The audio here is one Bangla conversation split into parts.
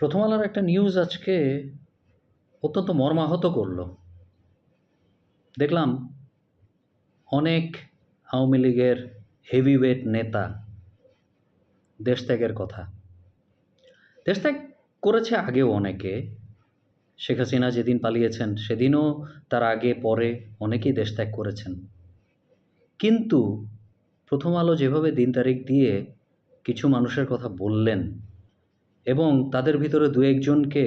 প্রথম আলোর একটা নিউজ আজকে অত্যন্ত মর্মাহত করল। দেখলাম অনেক আওয়ামী লীগের হেভিওয়েট নেতা দেশত্যাগের কথা। দেশত্যাগ করেছে আগেও অনেকে, শেখ হাসিনা যেদিন পালিয়েছেন সেদিনও তার আগে পরে অনেকেই দেশত্যাগ করেছেন। কিন্তু প্রথম আলো যেভাবে দিন তারিখ দিয়ে কিছু মানুষের কথা বললেন এবং তাদের ভিতরে দু একজনকে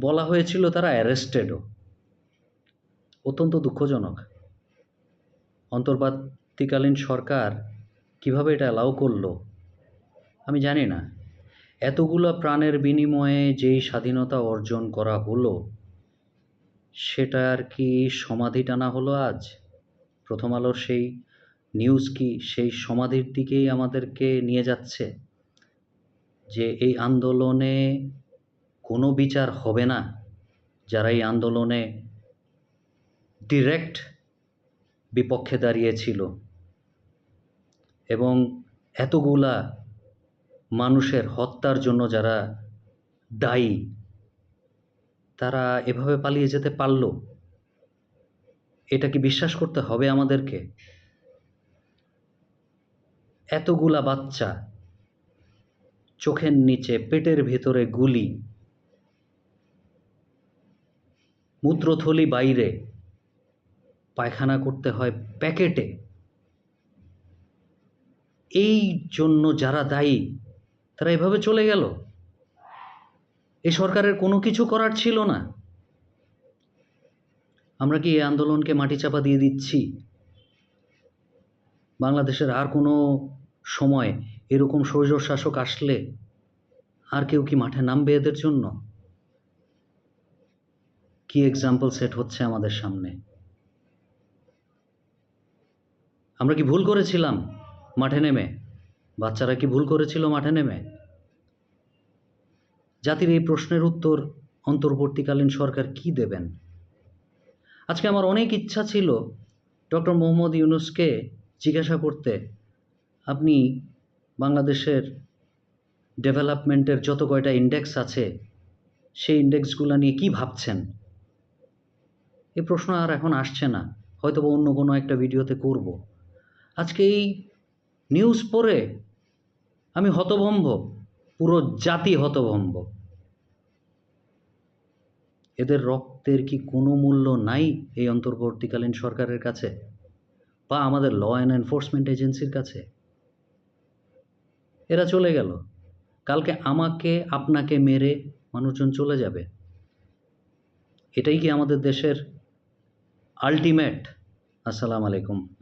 বলা হয়েছিল তারা অ্যারেস্টেডও। অত্যন্ত দুঃখজনক। অন্তর্বর্তীকালীন সরকার কীভাবে এটা অ্যালাউ করল, আমি জানি না। এতগুলো প্রাণের বিনিময়ে যেই স্বাধীনতা অর্জন করা হলো, সেটার কি সমাধি টানা হলো আজ? প্রথম আলোর সেই নিউজ কি সেই সমাধির দিকেই আমাদেরকে নিয়ে যাচ্ছে? যে এই আন্দোলনে কোনো বিচার হবে না, যারা এই আন্দোলনে ডিরেক্ট বিপক্ষে দাঁড়িয়েছিল। এবং এতগুলা মানুষের হত্যার জন্য যারা দায়ী, তারা এভাবে পালিয়ে যেতে পারল? এটা কি বিশ্বাস করতে হবে আমাদেরকে? এতগুলা বাচ্চা চোখের নিচে পেটের ভেতরে গুলি। মূত্রথলি বাইরে। পায়খানা করতে হয় প্যাকেটে। এই জন্য যারা দায়ী, তারা এভাবে চলে গেল। এই সরকারের কোনো কিছু করার ছিল না। আমরা কি এই আন্দোলনকে মাটি চাপা দিয়ে দিচ্ছি? বাংলাদেশের আর কোনো সময় এরকম স্বৈর শাসক আসলে আর কেউ কি মাঠে নামবে এদের জন্য? কি এক্সাম্পল সেট হচ্ছে আমাদের সামনে? আমরা কি ভুল করেছিলাম মাঠে নেমে? বাচ্চারা কি ভুল করেছিল মাঠে নেমে? জাতির এই প্রশ্নের উত্তর অন্তর্বর্তীকালীন সরকার কি দেবেন? আজকে আমার অনেক ইচ্ছা ছিল ডক্টর মোহাম্মদ ইউনুসকে জিজ্ঞাসা করতে। আপনি বাংলাদেশের ডেভেলপমেন্টের যত কয়টা ইন্ডেক্স আছে, সেই ইন্ডেক্সগুলো নিয়ে কি ভাবছেন? এই প্রশ্ন আর এখন আসছে না। হয়তো বা অন্য কোনো একটা ভিডিওতে করব। আজকে এই নিউজ পড়ে আমি হতভম্ব, পুরো জাতি হতভম্ব। এদের রক্তের কি কোনো মূল্য নাই এই অন্তর্বর্তীকালীন সরকারের কাছে? বা আমাদের ল অ্যান্ড এনফোর্সমেন্ট এজেন্সির কাছে? এরা চলে গেল। কালকে আমাকে, আপনাকে মেরে মানুষজন চলে যাবে। এটাই কি আমাদের দেশের আলটিমেট আসসালামু আলাইকুম।